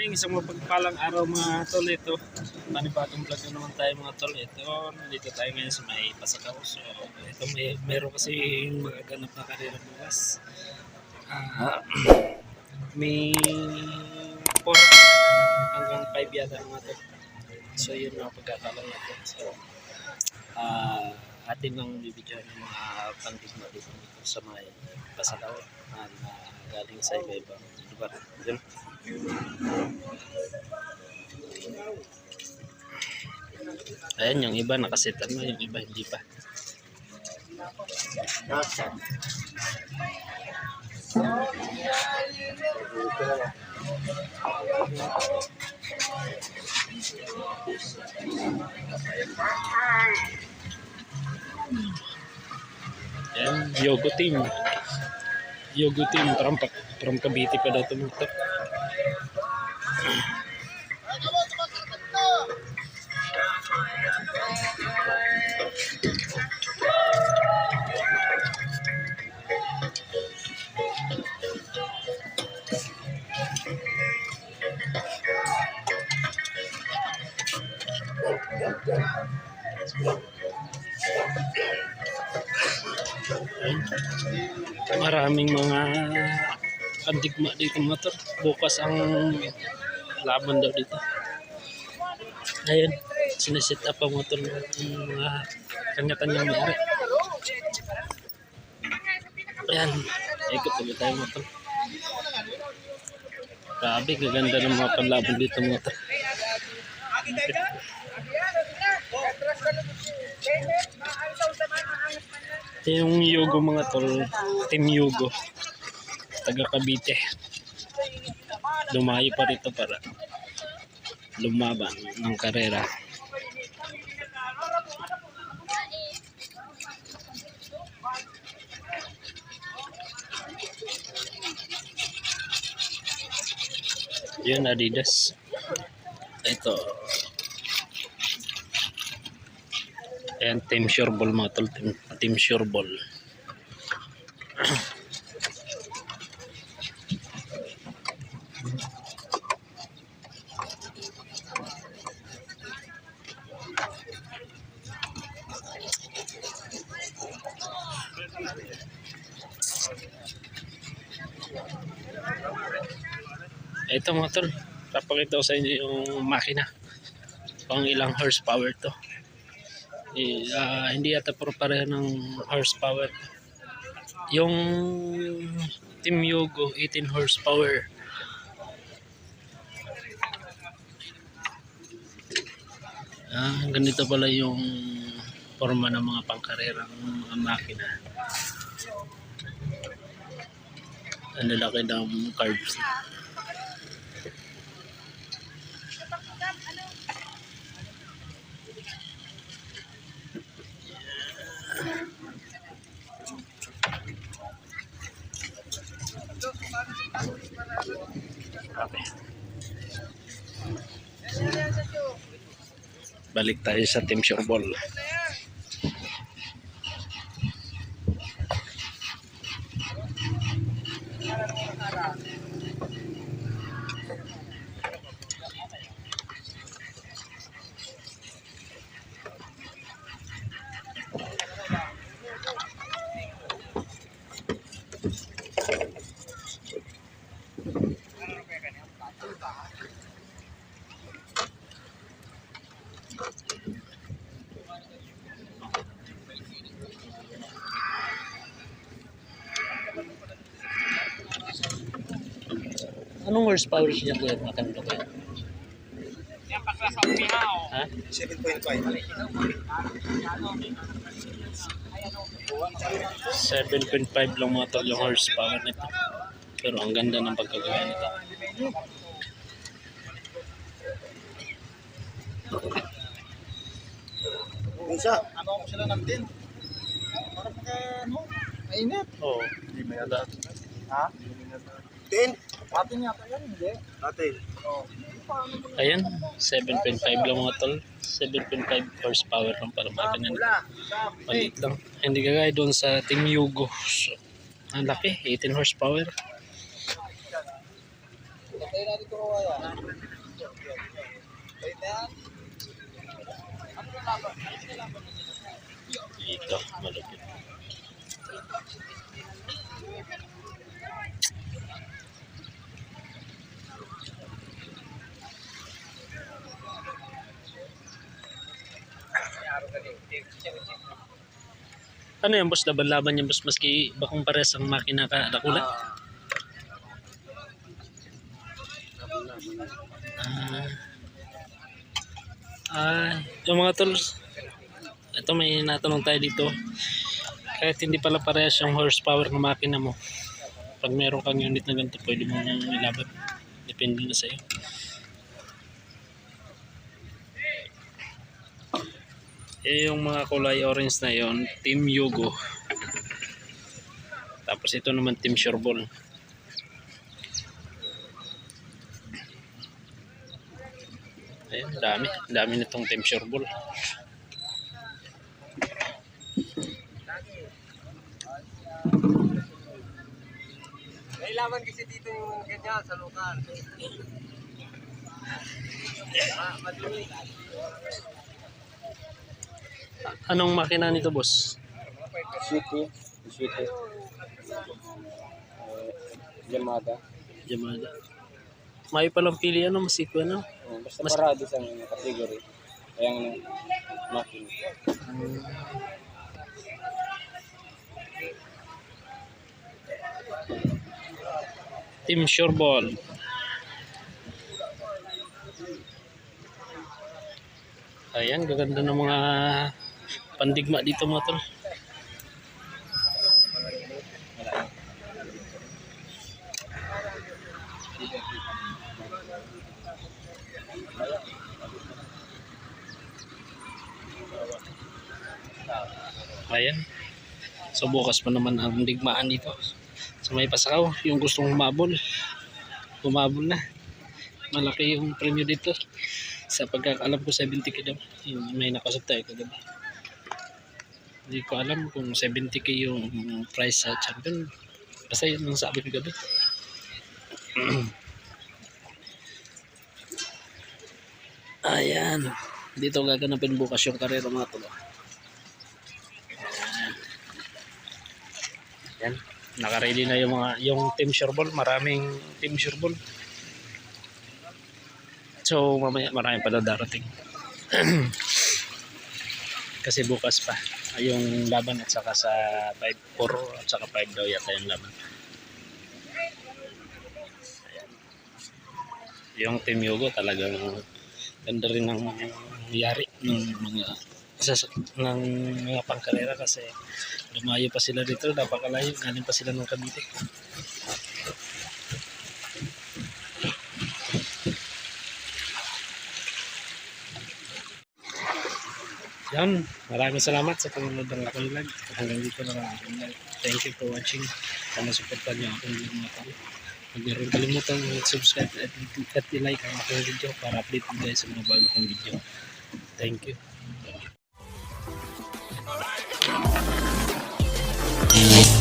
morning, isang mapagpalang araw mga tol ito. Panibagong vlog na naman tayo mga tol. Ito, nandito tayo ngayon sa may Pasakaw. So, ito may meron kasi mga ganap na karera bukas. Ah, may 4 hanggang 5 yata mga tol. So, yun mga pagkakalang natin. So, ah, atin lang bibigyan ng mga pandigma dito sa may Pasakaw na na galing sa iba-ibang lugar. Yun. Ayan, yung iba nakasetan na, yung iba hindi pa. Ayan, Yogo team. Yogo team from, from Cavite pa daw tumutok. Maraming mga kandigma dito motor. Bukas ang laban daw dito. Ayun, sinisit up ang motor ng mga kanya-kanyang mayari. Ayan, ikot ulit tayo motor. Grabe, gaganda ng mga panlaban dito motor. Ito yung Yugo mga tol, Team Yugo. Taga Cavite. Lumayo pa rito para lumaban ng karera. Yun, Adidas. Ito. Ayan, Team Sureball mga tol. Team, team Sureball. Ito mga tol, papakita ko sa inyo yung makina. Pang ilang horsepower to. Ah, hindi yata puro pareho ng horsepower. Yung Team Yogo, 18 horsepower. Ah, ganito pala yung forma ng mga pangkarerang mga makina. Ang lalaki ng carbs. Balik tayo sa Team Sureball. Anong horsepower siya kuya? Makanda ko yan. Ha? 7.5 lang mga tol yung horsepower nito. Pero ang ganda ng pagkagawa nito. Isa. Ano ko sila ng din? Para pagka, ano, mainit. Oo. Hindi may ala. Ha? Tin? Atin yata yan, hindi. Atin. Ayan, 7.5 lang mga tol. 7.5 horsepower lang para. Pula. Maliit lang. Hindi kagaya doon sa Team Yugo. So, ang laki, 18 horsepower. Ito Tayo natin kumuha yan. Tayo na yan. Dito, Ano yan boss? Laban-laban yan boss maski bakong pares ang makina ka dakula? Ah. Ah, yung mga tools. Ito may natanong tayo dito. Kahit hindi pala parehas yung horsepower ng makina mo. Pag meron kang unit na ganito, pwede mo nang ilaban. Depende na sa'yo. Yung mga kulay orange na yon Team Yugo. Tapos ito naman Team Sureball. Ayun, dami. Dami nitong Team Sureball. May laban kasi dito yung ganyan sa lokal. Ah, madumi. Anong makina nito, boss? City. City. Yamada. Yamada. May palang pili ano, masiko ano? Oh, basta Mas- parado sa mga category. Kaya nga makin. Team Sureball. Ayan, gaganda ng mga pandigma dito mga tol. Ayan. So bukas pa naman ang digmaan dito. Sa may pasakaw, yung gustong humabol. Humabol na. Malaki yung premyo dito. Sa pagkakaalam ko 70k daw. Yung may nakasap tayo kagabi. Hindi ko alam kung 70k yung price sa champion. Basta yun ang sabi ko gabi. Ayan. Dito gaganapin bukas yung karera mga tulo. Yan. Naka-ready na yung mga yung team sureball, maraming team sureball. So mamaya marami pa daw darating. Kasi bukas pa yung laban at saka sa 5-4 at saka 5 daw yata yung laban. Ayan. Yung team Yugo talagang ganda rin ng nangyari ng mga sa ng mga pangkarera kasi lumayo pa sila dito napakalayo galing pa sila ng Cavite yan. Maraming salamat sa panonood ng aking vlog. Hanggang dito na lang ang aking vlog. Thank you for watching. Sana supportan niyo akong mga tao. Huwag niyo rin kalimutan mag-subscribe at, at i-like ang aking video para update po kayo sa mga bago kong video. Thank you. Thank